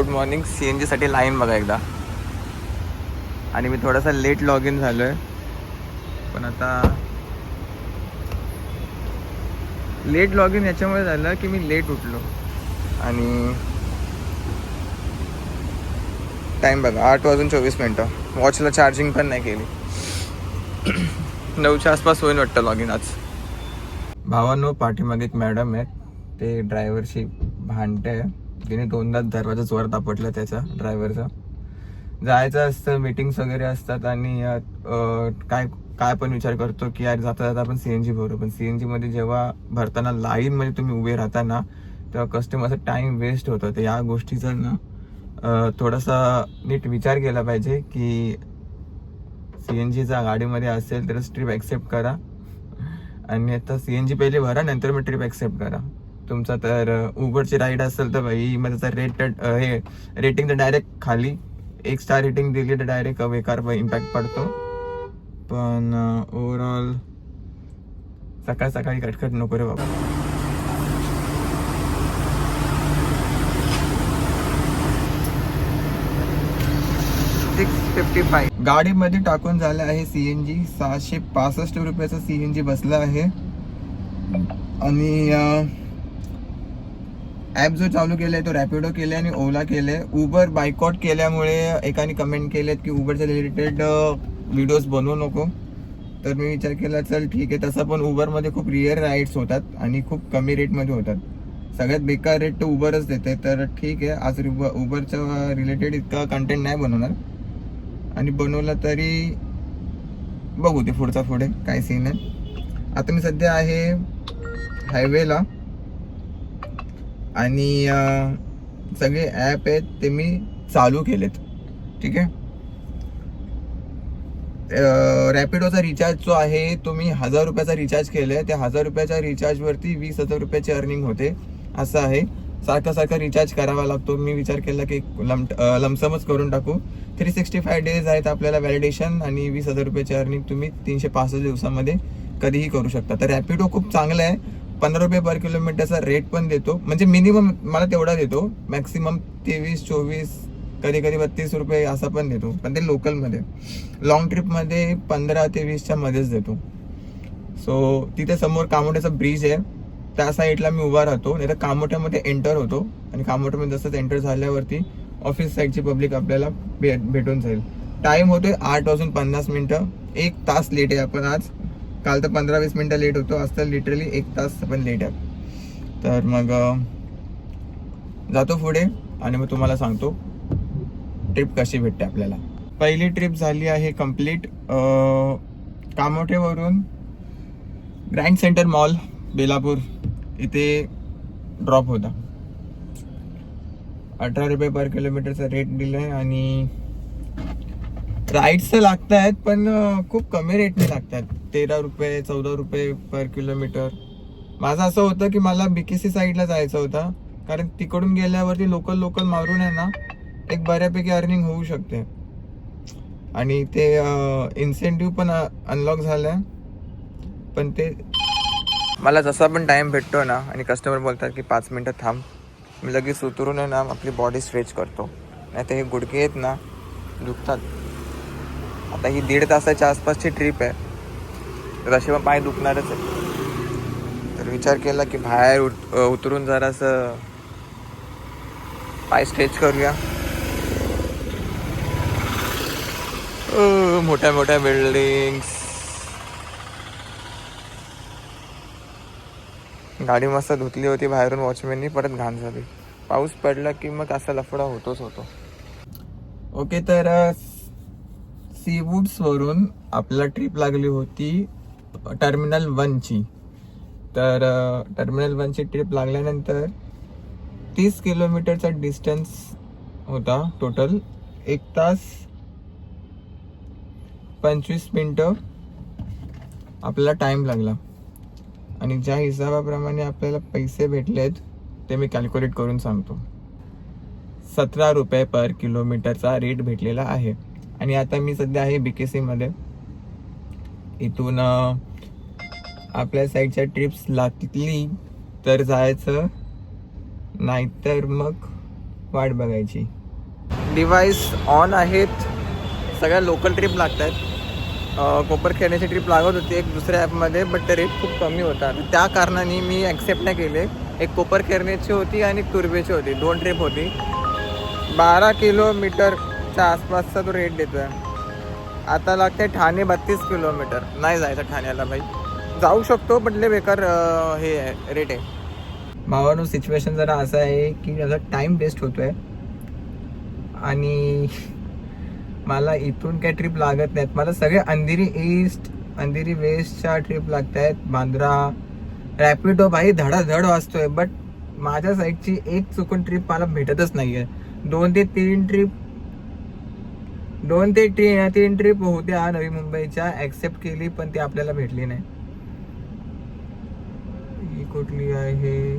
Good morning C N जीसाठी line बघा एकदा. आणि मी थोडासा लेट लॉग इन झालो आहे पण आता लेट लॉग इन याच्यामुळे झालं की मी लेट उठलो. आणि टाईम बघा आठ वाजून चोवीस मिनटं. वॉचला चार्जिंग पण नाही केली. नऊच्या आसपास होईन वाटतं लॉग इन आज. भावांनो पाठीमागे एक मॅडम आहेत. ते ड्रायव्हरशी भांडते तिने दोनदा दरवाजा जोर तापटला त्याचा ड्रायव्हरचा जायचं असतं मीटिंग्स वगैरे असतात आणि काय काय पण विचार करतो की यार जाता जाता आपण सी एन जी भरू. पण सी एन जीमध्ये जेव्हा भरताना लाईनमध्ये तुम्ही उभे राहता ना तेव्हा कस्टमरचा टाइम वेस्ट होतो. तर या गोष्टीचा ना थोडासा नीट विचार केला पाहिजे की सी एन जीचा गाडीमध्ये असेल तरच ट्रिप ॲक्सेप्ट करा. आणि आता सी एन जी पहिले भरा नंतर मग ट्रिप ॲक्सेप्ट करा. तुमचा तर उबरची राईड असेल तर भाई मग त्याचा रेट हे रेटिंग तर डायरेक्ट खाली. एक स्टार रेटिंग दिली तर डायरेक्ट बेकार इम्पॅक्ट पडतो. पण ओव्हरऑल सकाळ सकाळी कटकट नको रे बाबा. फिफ्टी फाय गाडीमध्ये टाकून झालं आहे सीएनजी सहाशे पासष्ट रुपयाचा सीएनजी बसला आहे. आणि ॲप जो चालू केला आहे तो रॅपिडो केले आणि ओला केले उबर बायकॉट केल्यामुळे एकाने कमेंट केलेत की उबरच्या रिलेटेड व्हिडिओज बनवू नको. तर मी विचार केला चल ठीक आहे. तसं पण उबरमध्ये खूप रिअर राईड्स होतात आणि खूप कमी रेटमध्ये होतात. सगळ्यात बेकार रेट तर उबरच देते. तर ठीक आहे आज उबरच्या रिलेटेड इतका कंटेंट नाही बनवणार. आणि बनवला तरी बघू ते पुढचा पुढे काय सीन आहे. आता मी सध्या आहे हायवेला आणि सगळे ॲप आहेत ते मी चालू केलेत. ठीक आहे? रॅपिडोचा रिचार्ज जो आहे तो मी हजार रुपयाचा रिचार्ज केलाय. त्या हजार रुपयाच्या रिचार्जवरती वीस हजार रुपयाची अर्निंग होते. असं आहे. सारखा सारखा रिचार्ज करावा लागतो. मी विचार केला की लम लमसमच करून टाकू. थ्री सिक्स्टी फाय डेज आहेत आपल्याला व्हॅलिडेशन आणि वीस हजार रुपयाची अर्निंग तुम्ही तीनशे पासष्ट दिवसामध्ये कधीही करू शकता. तर रॅपिडो खूप चांगला आहे. पंधरा रुपये पर किलोमीटरचा रेट पण देतो. म्हणजे मिनिमम मला तेवढा देतो. मॅक्सिमम तेवीस चोवीस कधी कधी बत्तीस रुपये असा पण देतो. पण ते लोकलमध्ये लॉंग ट्रिपमध्ये पंधरा ते वीसच्या मध्येच देतो. सो तिथे समोर कामोट्याचा ब्रिज आहे. त्या साईडला मी उभा राहतो. नाही तर कामोट्यामध्ये एंटर होतो. आणि कामोट्यामध्ये जसंच एंटर झाल्यावरती ऑफिस साईडची पब्लिक आपल्याला भेट भेटून जाईल. टाईम होतोय आठ वाजून पन्नास मिनटं. एक तास लेट आहे आपण आज. काल तर पंधरा वीस मिनिटं लेट होतो. आज तर लिटरली एक तास पण लेट आहे. तर मग जातो पुढे आणि मग तुम्हाला सांगतो ट्रिप कशी भेटते आपल्याला. पहिली ट्रिप झाली आहे कंप्लीट कामोठेवरून ग्रँड सेंटर मॉल बेलापूर. इथे ड्रॉप होता. अठरा रुपये पर किलोमीटरचा रेट दिलाय आणि राईड्स तर लागत आहेत पण खूप कमी रेटने लागतात. तेरा रुपये चौदा रुपये पर किलोमीटर. माझं असं होतं की मला बी के सी साईडला जायचं होतं कारण तिकडून गेल्यावरती लोकल लोकल मारून आहे ना एक बऱ्यापैकी अर्निंग होऊ शकते. आणि ते इन्सेंटिव्ह पण अनलॉक झालंय. पण ते मला जसा पण टाईम भेटतो ना आणि कस्टमर बोलतात की पाच मिनटं थांब मी लगेच उतरून आहे ना आपली बॉडी स्ट्रेच करतो. नाही तर हे गुडघे आहेत ना दुखतात. आता ही दीड तासाच्या आसपासची ट्रिप आहे. तर असे पण पाय दुखणारच आहे. तर विचार केला की बाहेर उत उतरून जरासं पाय स्ट्रेच करूया. मोठ्या मोठ्या बिल्डिंग्स गाडी मस्त धुतली होती बाहेरून वॉचमॅननी परत घाण झाली. पाऊस पडला की मग असा लफडा होतोच होतो. ओके तर सी वरून आपल्याला ट्रिप लागली होती टर्मिनल वनची तर टर्मिनल वनची ट्रिप लागल्यानंतर तीस किलोमीटरचा डिस्टन्स होता टोटल. एक तास पंचवीस मिनटं आपल्याला टाईम लागला. आणि ज्या हिसाबाप्रमाणे आपल्याला पैसे भेटलेत ते मी कॅल्क्युलेट करून सांगतो. सतरा रुपये पर किलोमीटरचा रेट भेटलेला आहे. आणि आता मी सध्या आहे बी के सीमध्ये इथून आपल्या साईडच्या ट्रिप्स लागली तर जायचं नाहीतर मग वाट बघायची. डिवाइस ऑन आहेत. सगळ्या लोकल ट्रिप लागत आहेत कोपर खेळण्याची ट्रिप लागत होती एक दुसऱ्या ॲपमध्ये बट ते रेट खूप कमी होता. त्या कारणाने मी ॲक्सेप्ट नाही केले. एक कोपर खेळण्याची होती आणि एक तुर्बेची होती. दोन ट्रिप होती. बारा किलोमीटर किलोमीटरच्या आसपासचा तो रेट देतो आहे आता लागते ठाणे बत्तीस किलोमीटर नाही जायचं ठाण्याला भाई. जाऊ शकतो पण लय बेकार हे आहे रेट आहे. भावानो सिच्युएशन जरा असं आहे की माझा टाईम वेस्ट होतोय. आणि मला इथून काही ट्रिप लागत नाहीत. मला सगळे अंधेरी ईस्ट अंधेरी वेस्टच्या ट्रिप लागत आहेत बांद्रा रॅपिडो भाई धडाधड वाचतोय बट माझ्या साईडची एक चुकून ट्रिप मला भेटतच नाही आहे दोन ते तीन ट्रिप दोन ते ती- तीन ट्रिप होत्या नवी मुंबईच्या. ऍक्सेप्ट केली पण ती आपल्याला भेटली नाही. ही कुठली आहे?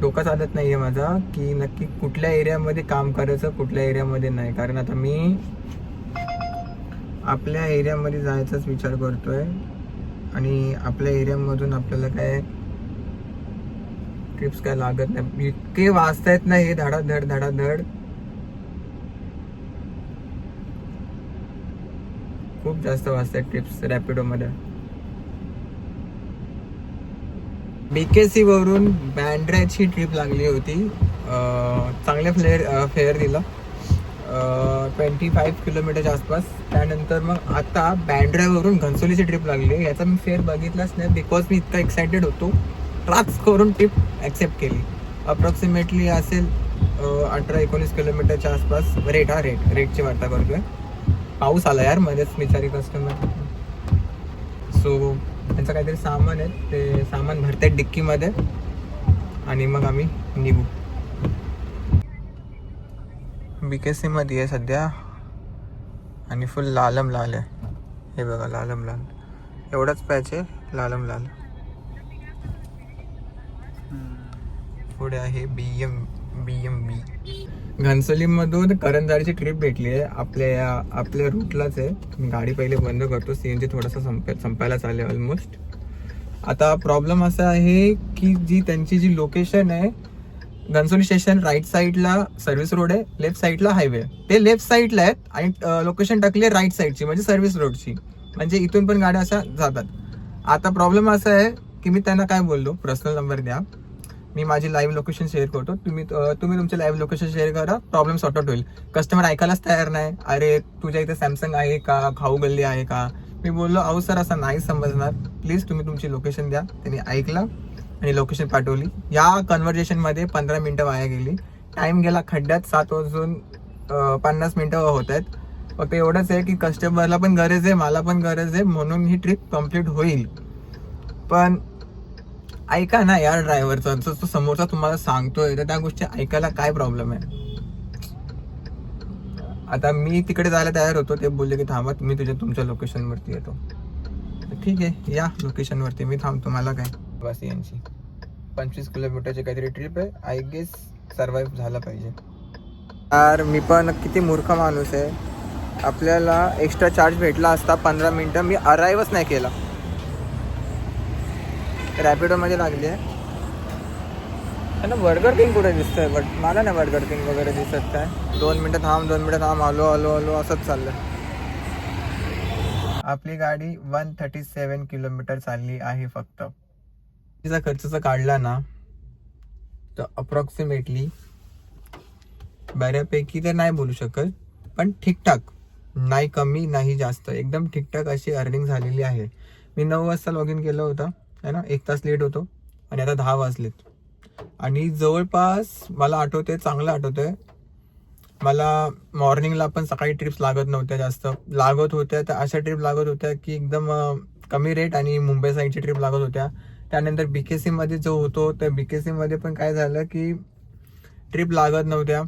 डोका चालत नाहीये माझा की नक्की कुठल्या एरियामध्ये काम करायचं कुठल्या एरियामध्ये नाही. कारण आता मी आपल्या एरियामध्ये जायचाच विचार करतोय. आणि आपल्या एरियामधून आपल्याला काय ट्रिप्स काय लागत नाही. इतके वाचतायत ना हे धडाधड धडाधड खूप जास्त वाचतायत ट्रिप्स रॅपिडो मध्ये. बीकेसी वरून बँड्राची ट्रिप लागली होती. चांगल्या फ्लेअर फेअर दिला. ट्वेंटी फाईव्ह किलोमीटरच्या आसपास. त्यानंतर मग आता बँड्रावरून घनसोलीची ट्रिप लागली. याचा मी फेअर बघितलाच नाही बिकॉज मी इतका एक्सायटेड होतो. ट्रॅक्स करून टिप ॲक्सेप्ट केली. अप्रॉक्सिमेटली असेल अठरा एकोणीस किलोमीटरच्या आसपास. रेट हा रेट रेटची वार्ता करतोय पाऊस आला यार मध्येच बिचारी कस्टमर सो त्यांचं काहीतरी सामान आहे. ते सामान भरतायत डिक्कीमध्ये. आणि मग आम्ही निघू. बी के सीमध्ये आहे सध्या. आणि फुल लालम लाल आहे. हे बघा लालम लाल. एवढाच पॅच आहे लालम लाल. पुढे आहे B M B M B घनसोलीमधून करंजाडीची ट्रिप भेटली आहे. आपल्या या आपल्या रूटलाच आहे. गाडी पहिले बंद करतो. सी एन जी थोडासा संप संपायला चालले ऑलमोस्ट आता प्रॉब्लेम असा आहे की जी त्यांची जी लोकेशन आहे घनसोली स्टेशन राईट साईडला सर्व्हिस रोड आहे लेफ्ट साईडला हायवे ते लेफ्ट साईडला आहेत आणि लोकेशन टाकली आहे राईट साईडची म्हणजे सर्व्हिस रोडची म्हणजे इथून पण गाड्या अशा जातात. आता प्रॉब्लेम असा आहे की मी त्यांना काय बोललो? पर्सनल नंबर द्या. मी माझी लाईव्ह लोकेशन शेअर करतो. तुम्ही तुम्ही तुमचे लाईव्ह लोकेशन शेअर करा. प्रॉब्लेम सॉर्ट आउट होईल. कस्टमर ऐकायलाच तयार नाही. अरे तुझ्या इथे सॅमसंग आहे का? खाऊ गल्ली आहे का? मी बोललो अहो सर असं नाही समजणार. प्लीज तुम्ही तुमची लोकेशन द्या. त्यांनी ऐकलं आणि लोकेशन पाठवली. या कन्व्हर्जेशनमध्ये पंधरा मिनटं वाया गेली. टाईम गेला खड्ड्यात. सात वाजून पन्नास मिनटं होत आहेत. फक्त एवढंच आहे की कस्टमरला पण गरज आहे मला पण गरज आहे. म्हणून ही ट्रिप कंप्लीट होईल. पण ऐका ना यार ड्रायव्हरचा जसं तो समोरचा तुम्हाला सांगतोय तर त्या गोष्टी ऐकायला काय प्रॉब्लेम आहे? आता मी तिकडे जायला तयार होतो ते बोलले की थांबा मी तुझ्या तुमच्या लोकेशनवरती येतो. तर ठीक आहे या लोकेशनवरती मी थांबतो मला काय? बस यांची. पंचवीस किलोमीटरची काहीतरी ट्रिप आहे आय गेस सर्वाईव्ह झाला पाहिजे. यार मी पण किती मूर्ख माणूस आहे. आपल्याला एक्स्ट्रा चार्ज भेटला असता पंधरा मिनटं मी अराईव्हच नाही केला. रॅपिडोमध्ये लागली आहे. त्यांना बर्गर किंग कुठे दिसतंय? बट मला नाही बर्गर किंग वगैरे दिसत काय. दोन मिनटं थांब दोन मिनटं थांब. आलो आलो आलो असंच चाललंय. आपली गाडी वन थर्टी सेवन किलोमीटर चालली आहे फक्त. तिचा खर्च काढला ना तर अप्रॉक्सिमेटली बऱ्यापैकी तर नाही बोलू शकत पण ठीकठाक. नाही कमी नाही जास्त. एकदम ठीकठाक अशी अर्निंग झालेली आहे. मी नऊ वाजता लॉग इन केलं होतं. है ना? एक तास लेट होतो आणि आता दहा वाजलेत. आणि जवळपास मला आठवते चांगलं आठवतंय. मला मॉर्निंगला पण सकाळी ट्रिप्स लागत नव्हत्या जास्त. लागत होत्या तर अशा ट्रिप लागत होत्या की एकदम कमी रेट आणि मुंबई साईडची ट्रिप लागत होत्या. त्यानंतर बी के सीमध्ये जो होतो त्या बी के सीमध्ये पण काय झालं की ट्रिप लागत नव्हत्या.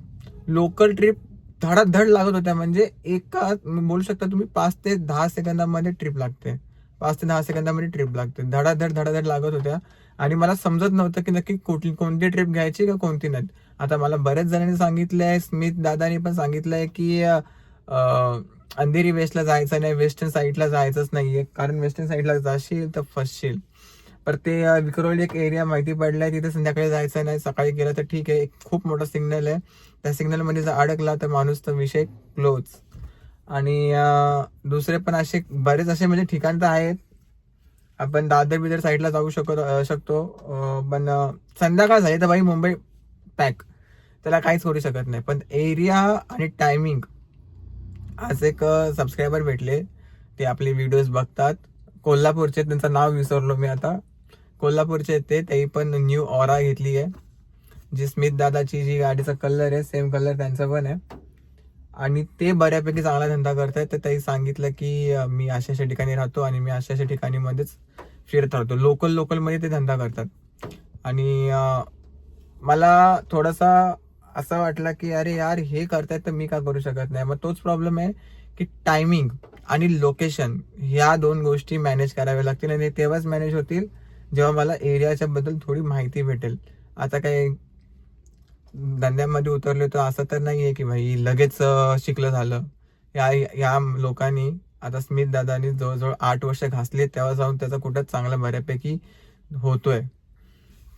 लोकल ट्रिप धडाधड लागत होत्या. म्हणजे एका बोलू शकता तुम्ही पाच ते दहा सेकंदामध्ये ट्रिप लागते. पाच ते दहा सेकंदामध्ये ट्रिप लागते. धडाधड धडाधड लागत होत्या. आणि मला समजत नव्हतं की नक्की कुठली कोणती ट्रिप घ्यायची का कोणती नाही. आता मला बऱ्याच जणांनी सांगितलं आहे स्मिथ दादानी पण सांगितलं आहे की अंधेरी वेस्टला जायचं नाही वेस्टर्न साईडला जायचंच नाही आहे कारण वेस्टर्न साईडला जाशील तर फसशील. पर ते विक्रोली एक एरिया माहिती पडलाय. तिथे संध्याकाळी जायचं नाही सकाळी गेलं तर ठीक आहे. एक खूप मोठा सिग्नल आहे. त्या सिग्नलमध्ये जर अडकला तर माणूस तर विषय क्लोज आणि दुसरे पण असे बरेच असे म्हणजे ठिकाण तर आहेत. आपण दादर बिदर साईडला जाऊ शकत शकतो. पण संध्याकाळ झाली तर बाई मुंबई पॅक त्याला काहीच करू शकत नाही. पण एरिया आणि टायमिंग आज एक सबस्क्रायबर भेटले. ते आपले व्हिडिओज बघतात. कोल्हापूरचे त्यांचं नाव विसरलो मी आता. कोल्हापूरचे आहेत ते. तेही पण न्यू ऑरा घेतली आहे. जी स्मिथ दादाची जी गाडीचा कलर आहे सेम कलर त्यांचा पण आहे. आणि ते बऱ्यापैकी चांगला धंदा करतायत. तर त्यांनी सांगितलं की मी अशा अशा ठिकाणी राहतो आणि मी अशा अशा ठिकाणी मध्येच फिरत राहतो. लोकल लोकलमध्ये ते धंदा करतात. आणि मला थोडासा असं वाटलं की अरे यार हे करतायत तर मी का करू शकत नाही? मग तोच प्रॉब्लेम आहे की टायमिंग आणि लोकेशन ह्या दोन गोष्टी मॅनेज कराव्या लागतील आणि तेव्हाच मॅनेज होतील जेव्हा मला एरियाच्या बद्दल थोडी माहिती भेटेल. आता काय धंद्यामध्ये उतरले तर असं तर नाही आहे की भाई लगेच शिकलं झालं. या या लोकांनी आता स्मित दादानी जवळजवळ आठ वर्ष घासले तेव्हा जाऊन त्याचा कुठं चांगला बऱ्यापैकी होतोय.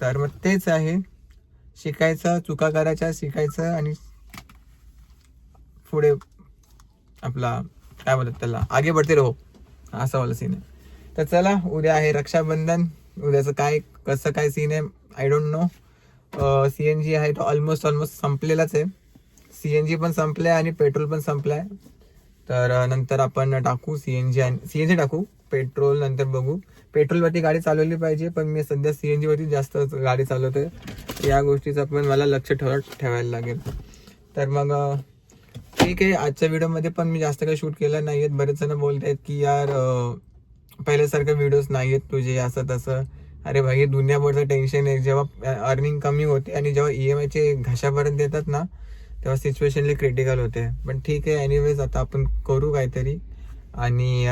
तर मग तेच आहे. शिकायचं चुका करायच्या शिकायचं आणि पुढे आपला काय बोलतात त्याला आगे बढ़ते रहो. असा वाला सीन आहे. तर चला उद्या आहे रक्षाबंधन. उद्याचं काय कसं काय सीन आहे I don't know C N G आहे तो ऑलमोस्ट ऑलमोस्ट संपलेलाच आहे. सी एन जी पण संपलाय आणि पेट्रोल पण संपलाय. तर नंतर आपण टाकू सी एन जी आणि सी एन जी टाकू पेट्रोल नंतर बघू. पेट्रोलवरती गाडी चालवली पाहिजे पण मी सध्या सी एन जीवरती जास्त गाडी चालवते या गोष्टीचं पण मला लक्ष ठेव ठेवायला लागेल. तर मग ठीक आहे आजच्या व्हिडिओमध्ये पण मी जास्त काही शूट केलं नाही आहेत बरेच जण बोलत आहेत की यार पहिल्यासारखं पहिल्यासारखे व्हिडिओज नाही आहेत तुझे असं तसं अरे भाई हे दुनियाभरचं टेन्शन आहे. जेव्हा अर्निंग कमी होते आणि जेव्हा ई एम आयचे घशापर्यंत येतात ना तेव्हा सिच्युएशनली क्रिटिकल होते. पण ठीक आहे एनिवेज आता आपण करू काहीतरी. आणि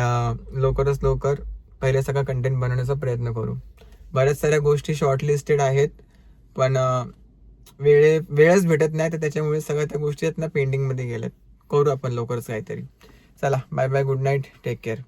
लवकरच लवकर पहिल्यासारखा कंटेंट बनवण्याचा प्रयत्न करू. बऱ्याच साऱ्या गोष्टी शॉर्टलिस्टेड आहेत पण वेळे वेळच भेटत नाही तर त्याच्यामुळे सगळ्या त्या गोष्टी आहेत ना पेंडिंगमध्ये गेल्यात. करू आपण लवकरच काहीतरी. चला bye bye good night take care